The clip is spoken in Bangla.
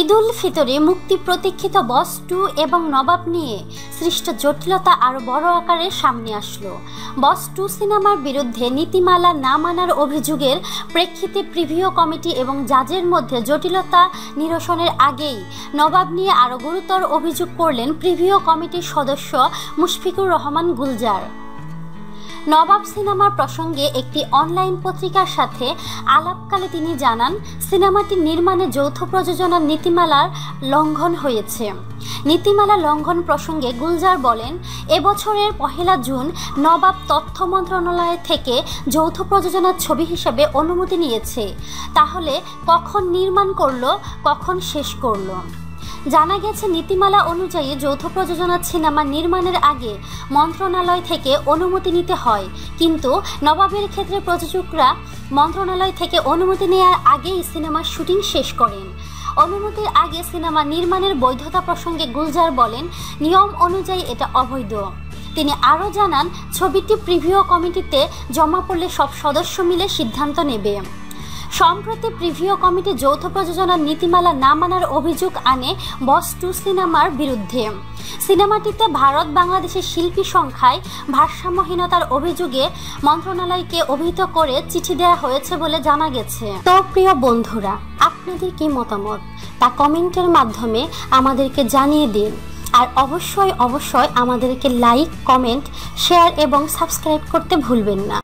ঈদ উল ফিতরে মুক্তি প্রতীক্ষিত বস টু এবং নবাব নিয়ে সৃষ্ট জটিলতা আরও বড় আকারে সামনে আসলো। বস টু সিনেমার বিরুদ্ধে নীতিমালা না মানার অভিযোগের প্রেক্ষিতে প্রিভিউ কমিটি এবং জাজের মধ্যে জটিলতা নিরসনের আগেই নবাব নিয়ে আরও গুরুতর অভিযোগ করলেন প্রিভিউ কমিটির সদস্য মুশফিকুর রহমান গুলজার। নবাব সিনেমার প্রসঙ্গে একটি অনলাইন পত্রিকার সাথে আলাপকালে তিনি জানান, সিনেমাটি নির্মাণে যৌথ প্রযোজনার নীতিমালার লঙ্ঘন হয়েছে। নীতিমালা লঙ্ঘন প্রসঙ্গে গুলজার বলেন, এবছরের পহেলা জুন নবাব তথ্য মন্ত্রণালয় থেকে যৌথ প্রযোজনার ছবি হিসেবে অনুমতি নিয়েছে। তাহলে কখন নির্মাণ করল, কখন শেষ করল? জানা গেছে, নীতিমালা অনুযায়ী যৌথ প্রযোজনা সিনেমা নির্মাণের আগে মন্ত্রণালয় থেকে অনুমতি নিতে হয়। কিন্তু নবাবের ক্ষেত্রে প্রযোজকরা মন্ত্রণালয় থেকে অনুমতি নেওয়ার আগেই সিনেমার শুটিং শেষ করেন। অনুমতির আগে সিনেমা নির্মাণের বৈধতা প্রসঙ্গে গুলজার বলেন, নিয়ম অনুযায়ী এটা অবৈধ। তিনি আরও জানান, ছবিটি প্রিভিউ কমিটিতে জমা পড়লে সব সদস্য মিলে সিদ্ধান্ত নেবে। সম্প্রতি প্রিভিউ কমিটি যৌথ প্রযোজনার নীতিমালা না মানার অভিযোগ আনে বস টু সিনেমার বিরুদ্ধে। সিনেমাটিতে ভারত বাংলাদেশের শিল্পী সংখ্যায় ভারসাম্যহীনতার অভিযোগে মন্ত্রণালয়কে অভিহিত করে চিঠি দেওয়া হয়েছে বলে জানা গেছে। তো প্রিয় বন্ধুরা, আপনাদের কি মতামত? তা কমেন্টের মাধ্যমে আমাদেরকে জানিয়ে দিন। আর অবশ্যই অবশ্যই আমাদেরকে লাইক, কমেন্ট, শেয়ার এবং সাবস্ক্রাইব করতে ভুলবেন না।